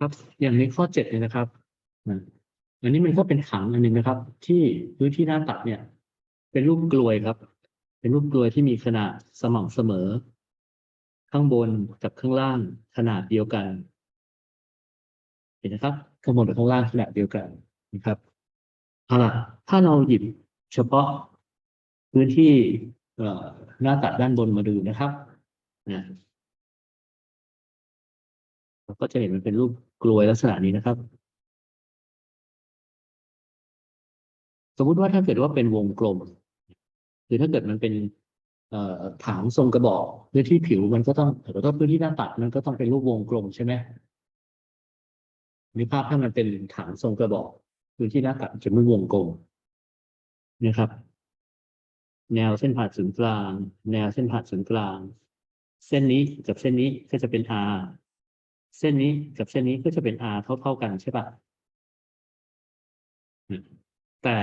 ครับอย่างในข้อเจ็ดเนี่ยนะครับอันนี้มันก็เป็นถังอันหนึ่งนะครับ ที่พื้นที่หน้าตัดเนี่ย เป็นรูปกลวยครับ เป็นรูปกลวยที่มีขนาดสม่ำเสมอ ข้างบนกับข้างล่างขนาดเดียวกัน เห็นนะครับข้างบนกับข้างล่างขนาดเดียวกันนะครับเอาล่ะถ้าเราหยิบเฉพาะพื้นที่หน้าตัดด้านบนมาดูนะครับนะ ก็จะเห็นมันเป็นรูปกลวยลักษณะนี้นะครับ สมมุติว่าถ้าเกิดว่าเป็นวงกลมคือถ้าเกิดมันเป็นถางทรงกระบอกพื้นที่ผิวมันก็ต้องแล้วก็พื้นที่หน้าตัดมันก็ต้องเป็นรูปวงกลมใช่ไหมนึกภาพถ้ามันเป็นถางทรงกระบอกพื้นที่หน้าตัดจะไม่วงกลมนะครับ แนวเส้นผ่านศูนย์กลาง แนวเส้นผ่านศูนย์กลาง เส้นนี้กับเส้นนี้ก็จะเป็น R เส้นนี้กับเส้นนี้ก็จะเป็น R เท่าเท่าๆกันใช่ปะแต่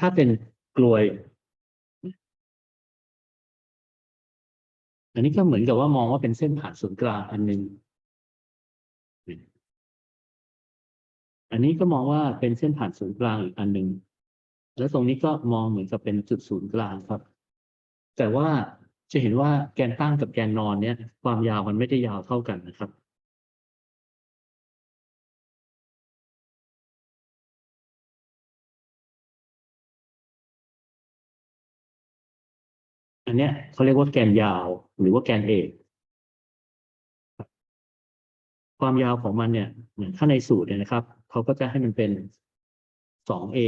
ถ้าเป็นกลวย อันนี้ก็เหมือนกับว่ามองว่าเป็นเส้นผ่านศูนย์กลางอันหนึ่งอันนี้ก็มองว่าเป็นเส้นผ่านศูนย์กลางอีกอันหนึ่งแล้วตรงนี้ก็มองเหมือนกับเป็นจุดศูนย์กลางครับ แต่ว่าจะเห็นว่าแกนตั้งกับแกนนอนเนี่ย ความยาวมันไม่ได้ยาวเท่ากันนะครับ นเนี้ยเขาเรียกว่าแกนยาวหรือว่าแกนเอกความยาวของมันเนี่ยเหมือนถ้าในสูตรเนี่ยนะครับเขาก็จะให้มันเป็นสองเอ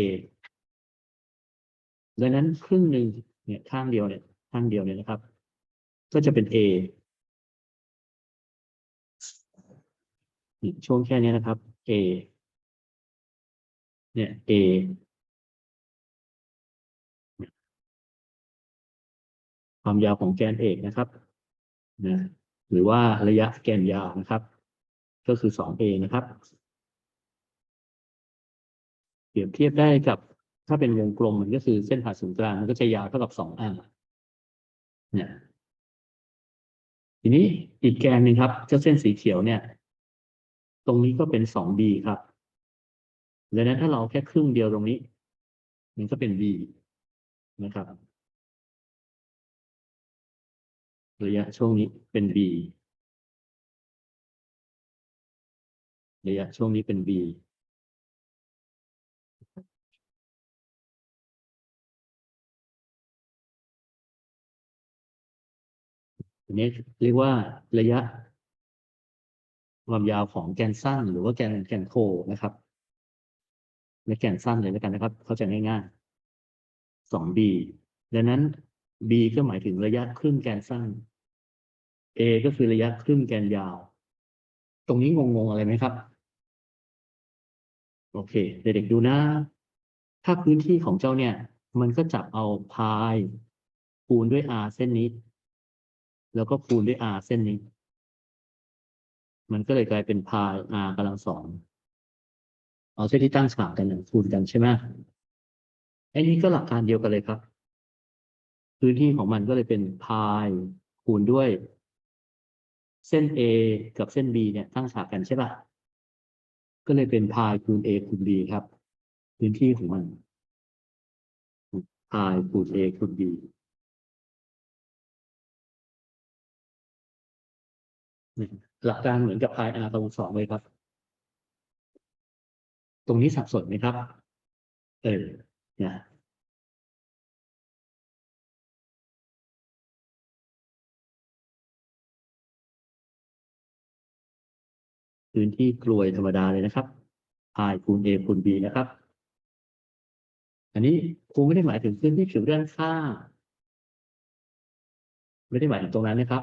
ดังนั้นครึ่งหนึ่งเนี่ยข้างเดียวเนี่ยข้างเดียวเนี่ยนะครับ ก็จะเป็น A ช่วงแค่นี้นะครับ A เนี่ย A ความยาวของแกนเอกนะครับนะหรือว่าระยะแกนยาวนะครับ ก็คือ 2a นะครับ เปรียบเทียบได้กับถ้าเป็นวงกลมมันก็คือเส้นผ่าศูนย์กลางมันก็จะยาวเท่ากับ 2r เนี่ยทีนี้อีกแกนหนึ่งครับเจ้าเส้นสีเขียวเนี่ย ตรงนี้ก็เป็น 2b ครับดังนั้นถ้าเราแค่ครึ่งเดียวตรงนี้ มันก็เป็น b นะครับ ระยะช่วงนี้เป็น b ระยะช่วงนี้เป็น b อันนี้เรียกว่าระยะ ความยาวของแกนสั้นหรือว่าแกนแกนโคนะครับในแกนสั้นเลยแล้วกันนะครับ เข้าใจง่ายๆ 2b ดังนั้น b ก็หมายถึงระยะครึ่งแกนสั้น a ก็คือระยะครึ่งแกนยาว ตรงนี้งงๆอะไรไหมครับ โอเค เด็กๆดูนะ ถ้าพื้นที่ของเจ้าเนี่ย มันก็จับเอาพายคูณด้วย r เส้นนี้ แล้วก็คูณด้วย r เส้นนี้ มันก็เลยกลายเป็นพาย r กำลังสองเอาเส้นที่ตั้งฉากกันคูณกันใช่ไหมไอ้นี้ก็หลักการเดียวกันเลยครับ พื้นที่ของมันก็เลยเป็นพายคูณด้วย เส้น A กับเส้น B เนี่ยตั้งฉากกันใช่ป่ะ ก็เลยเป็นพายคูณ A คูณ B ครับ พื้นที่ของมันพายคูณ A คูณบีหลักการเหมือนกับพาย R กำลังสองเลยครับ ตรงนี้สับสนไหมครับ เออเนี่ย พื้นที่กลวยธรรมดาเลยนะครับ i คูณ a คูณ b นะครับ อันนี้ครูไม่ได้หมายถึงพื้นที่ผิวด้านข้างไม่ได้หมายถึงตรงนั้นนะครับ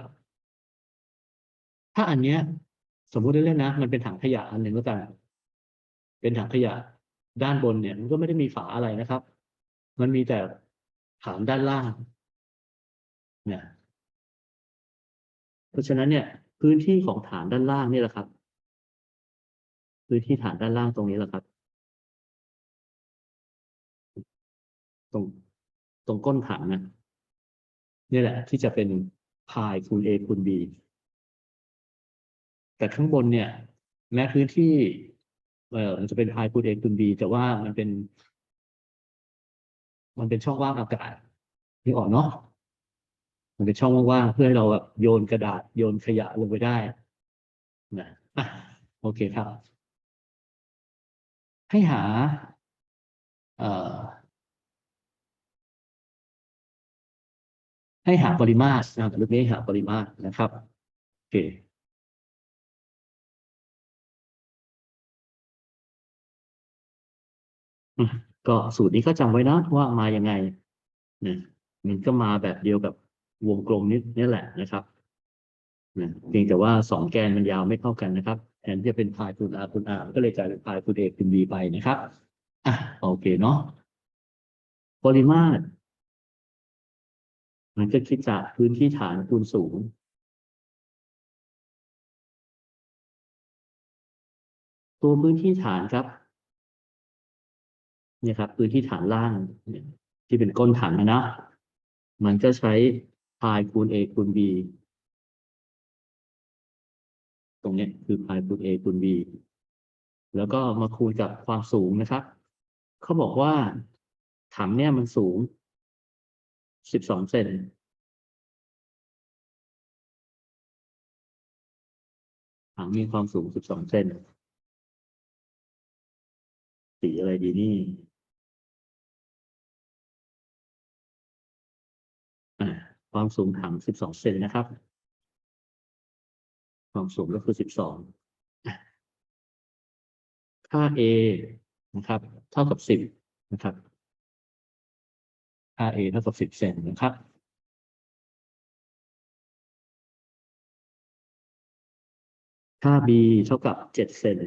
ถ้าอันเนี้ย สมมุติเล่นๆนะ มันเป็นถังขยะอันหนึ่งแล้วกันเป็นถังขยะด้านบนเนี่ย มันก็ไม่ได้มีฝาอะไรนะครับ มันมีแต่ฐานด้านล่าง เนี่ย เพราะฉะนั้นเนี่ย พื้นที่ของฐานด้านล่างนี่แหละครับ พื้นที่ฐานด้านล่างตรงนี้แหละครับ ตรงตรงก้นถังนะนี่แหละ ที่จะเป็นพายคูณ a คูณ b แต่ข้างบนเนี่ย แม้พื้นที่ เอ่อมันจะเป็นพายคูณเอคูณบีแต่ว่ามันเป็น มันเป็นช่องว่างอากาศนี่ออกเนาะมันเป็นช่องว่างๆเพื่อให้เราแบบโยนกระดาษโยนขยะลงไปได้นะอะโอเคครับ ให้หาเอ่อให้หาปริมาตรนะครับรูปนี้ให้หาปริมาตรนะครับโอเคอืมก็สูตรนี้ก็จำไว้นะว่ามายังไงนะมันก็มาแบบเดียวกับวงกลมนี้นี่แหละนะครับนะเพียงแต่ว่าสองแกนมันยาวไม่เท่ากันนะครับ แทนที่จะเป็นพายคูณ r คูณ r ก็เลยกลายเป็นพายคูณ a คูณ b ไปนะครับอะโอเคเนาะปริมาตร มันก็คิดจากพื้นที่ฐานคูณสูงตัวพื้นที่ฐานครับเนี่ยครับ พื้นที่ฐานล่างที่เป็นก้นถังนะนะมันก็ใช้พายคูณ a คูณ b ตรงนี้คือพายคูณ a คูณ b แล้วก็มาคูณกับความสูงนะครับเขาบอกว่าถังเนี่ยมันสูง12เซนถังมีความสูง12เซนสีอะไรดีนี่ความสูงถัง12เซนนะครับ ความสูงก็คือ12อะค่า A นะครับ เท่ากับ10นะครับค่า A เท่ากับ10เซนนะครับค่า B เท่ากับ7เซน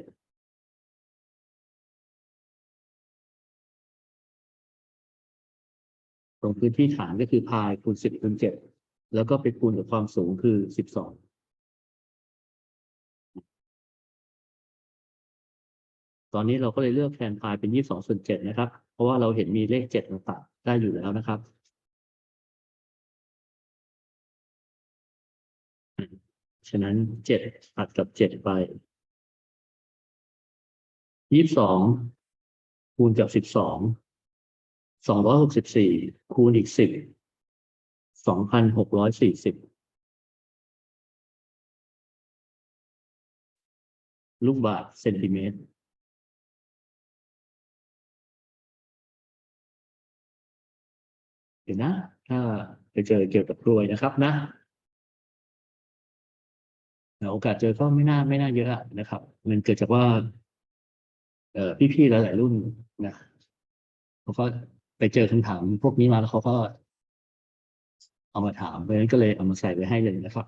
ตรงพื้นที่ฐานก็คือพายคูณ10คูณ7แล้วก็ไปคูณกับความสูงคือ12 ตอนนี้เราก็เลยเลือกแทนพายเป็น 22ส่วน7นะครับ เพราะว่าเราเห็นมีเลข7มาตัดได้อยู่แล้วนะครับ ฉะนั้นเจ็ดตัดกับเจ็ดไปยี่สิบสองคูณกับสิบสองสองร้อยหกสิบสี่คูณอีกสิบสองพันหกร้อยสี่สิบลูกบาศก์เซนติเมตร เดี๋ยวนะ ถ้าไปเจอเกี่ยวกับกลวยนะครับนะโอกาสเจอก็ไม่น่าไม่น่าเยอะนะครับ มันเกิดจากว่า เอ่อพี่ๆหลายๆรุ่นนะเขาก็ไปเจอคำถามพวกนี้มาแล้วเขาก็เอามาถามเพราะฉะนั้นก็เลยเอามาใส่ไว้ให้เลยนะครับ